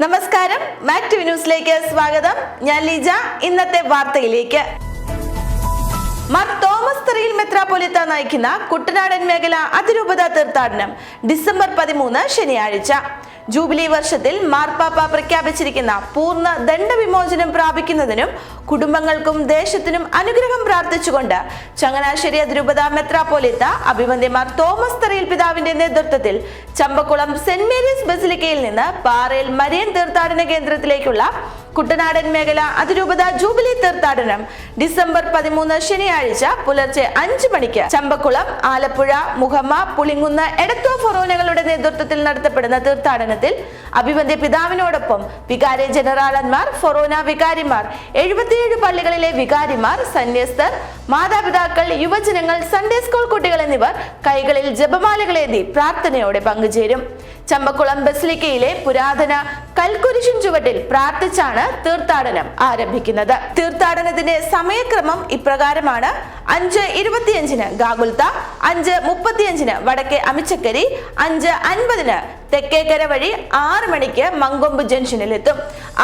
നമസ്കാരം. മാക്ടിവ് ന്യൂസിലേക്ക് സ്വാഗതം. ഞാൻ ലിജ. ഇന്നത്തെ വാർത്തയിലേക്ക്. മാർ തോമസ് തെറിയിൽ മെത്രാപ്പൊലിത്ത നയിക്കുന്ന കുട്ടനാടൻ മേഖല അതിരൂപത തീർത്ഥാടനം ഡിസംബർ പതിമൂന്ന് ശനിയാഴ്ച. ജൂബിലി വർഷത്തിൽ മാർപ്പാപ്പ പ്രഖ്യാപിച്ചിരിക്കുന്ന പൂർണ ദണ്ഡവിമോചനം പ്രാപിക്കുന്നതിനും കുടുംബങ്ങൾക്കും ദേശത്തിനും അനുഗ്രഹം പ്രാർത്ഥിച്ചുകൊണ്ട് ചങ്ങനാശ്ശേരി അതിരൂപത മെത്രാപ്പൊലിത്ത അഭിമന്യമാർ തോമസ് തറയിൽ പിതാവിന്റെ നേതൃത്വത്തിൽ ചമ്പക്കുളം സെന്റ് മേരീസ് ബസിലിക്കയിൽ നിന്ന് പാറയിൽ മരിയൻ തീർത്ഥാടന കേന്ദ്രത്തിലേക്കുള്ള കുട്ടനാടൻ മേഖല അതിരൂപത ജൂബിലി തീർത്ഥാടനം. ഡിസംബർ പതിമൂന്ന് ശനിയാഴ്ച പുലർച്ചെ അഞ്ച് മണിക്ക് ചമ്പക്കുളം ആലപ്പുഴ മുഹമ്മ പുളിങ്കുന്ന് എടത്തോ ഫൊറോനകളുടെ നേതൃത്വത്തിൽ നടത്തപ്പെടുന്ന തീർത്ഥാടനത്തിൽ അഭിമന്യ പിതാവിനോടൊപ്പം വികാരി ജനറാളന്മാർ ഫൊറോന വികാരിമാർ എഴുപത്തിയേഴ് പള്ളികളിലെ വികാരിമാർ സന്യസ്തർ മാതാപിതാക്കൾ യുവജനങ്ങൾ സൺഡേ സ്കൂൾ കുട്ടികൾ എന്നിവർ കൈകളിൽ ജപമാലകളേന്തി പ്രാർത്ഥനയോടെ പങ്കുചേരും. ചമ്പക്കുളം ബസിലിക്കയിലെ പുരാതന കൽക്കുരിശിൻ ചുവട്ടിൽ പ്രാർത്ഥിച്ചാണ് തീർത്ഥാടനം ആരംഭിക്കുന്നത്. തീർത്ഥാടനത്തിന്റെ സമയക്രമം ഇപ്രകാരമാണ്. അഞ്ച് ഇരുപത്തിയഞ്ചിന് ഗാഗുൽത്ത അഞ്ച് മുപ്പത്തിയഞ്ചിന് വടക്കേ അമിച്ചക്കരി അഞ്ച് അൻപതിന് തെക്കേക്കര വഴി ആറ് മണിക്ക് മങ്കൊമ്പ് ജംഗ്ഷനിൽ എത്തും.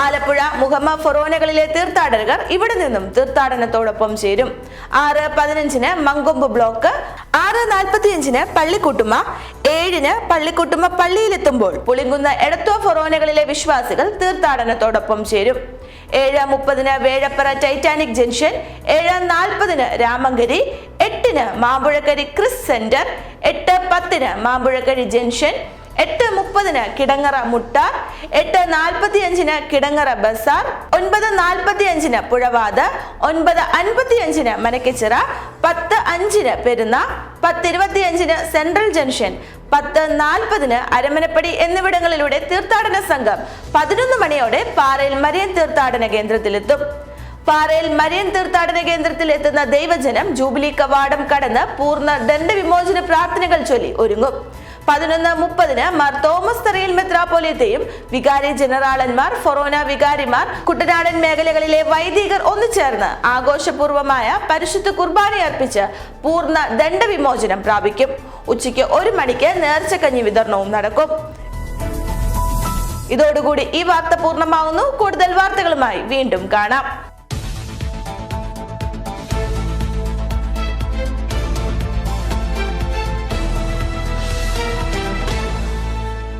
ആലപ്പുഴ മുഹമ്മ ഫൊറോനകളിലെ തീർത്ഥാടകർ ഇവിടെ നിന്നും തീർത്ഥാടനത്തോടൊപ്പം ചേരും. ആറ് പതിനഞ്ചിന് മങ്കൊമ്പ് ബ്ലോക്ക് ആറ് നാൽപ്പത്തിയഞ്ചിന് പള്ളിക്കൂട്ടുമ ഏഴിന് പള്ളിക്കൂട്ടുമ പള്ളിയിലെത്തുമ്പോൾ പുളിങ്കുന്ന എടത്വ ഫൊറോനകളിലെ വിശ്വാസികൾ തീർത്ഥാടനത്തോടൊപ്പം ചേരും. ഏഴ് മുപ്പതിന് വേഴപ്പറ ടൈറ്റാനിക് ജംഗ്ഷൻ ഏഴ് നാൽപ്പതിന് രാമങ്കരി എട്ടിന് മാമ്പുഴക്കരി ക്രിസ് സെന്റർ എട്ട് പത്തിന് മാമ്പുഴക്കരി ജംഗ്ഷൻ എട്ട് മുപ്പതിന് കിടങ്ങറ മുട്ട എട്ട് നാൽപ്പത്തി അഞ്ചിന് കിടങ്ങറ ബസാർ ഒൻപത് നാൽപ്പത്തി അഞ്ചിന് പുഴവാത് ഒൻപത് അൻപത്തി അഞ്ചിന് മനക്കിച്ചിറ അഞ്ചിന് പെരുന്ന പത്ത് ഇരുപത്തി അഞ്ചിന് സെൻട്രൽ ജംഗ്ഷൻ പത്ത് നാൽപ്പതിന് അരമനപ്പടി എന്നിവിടങ്ങളിലൂടെ തീർത്ഥാടന സംഘം പതിനൊന്ന് മണിയോടെ പാറയിൽ മരിയൻ തീർത്ഥാടന കേന്ദ്രത്തിലെത്തും. പാറയിൽ മരിയൻ തീർത്ഥാടന കേന്ദ്രത്തിൽ എത്തുന്ന ദൈവജനം ജൂബിലി കവാടം കടന്ന് പൂർണ ദണ്ഡവിമോചന പ്രാർത്ഥനകൾ ചൊല്ലി ഒരുങ്ങും. പതിനൊന്ന് മുപ്പതിന് മാർ തോമസ് തറയിൽ മെത്രാപ്പോലിയത്തെയും വികാരി ജനറാളന്മാർ ഫൊറോന വികാരിമാർ കുട്ടനാടൻ മേഖലകളിലെ വൈദികർ ഒന്നുചേർന്ന് ആഘോഷപൂർവമായ പരിശുദ്ധ കുർബാന അർപ്പിച്ച് പൂർണ ദണ്ഡവിമോചനം പ്രാപിക്കും. ഉച്ചയ്ക്ക് ഒരു മണിക്ക് നേർച്ചക്കഞ്ഞി വിതരണവും നടക്കും. ഇതോടുകൂടി ഈ വാർത്ത പൂർണമാവുന്നു. കൂടുതൽ വാർത്തകളുമായി വീണ്ടും കാണാം.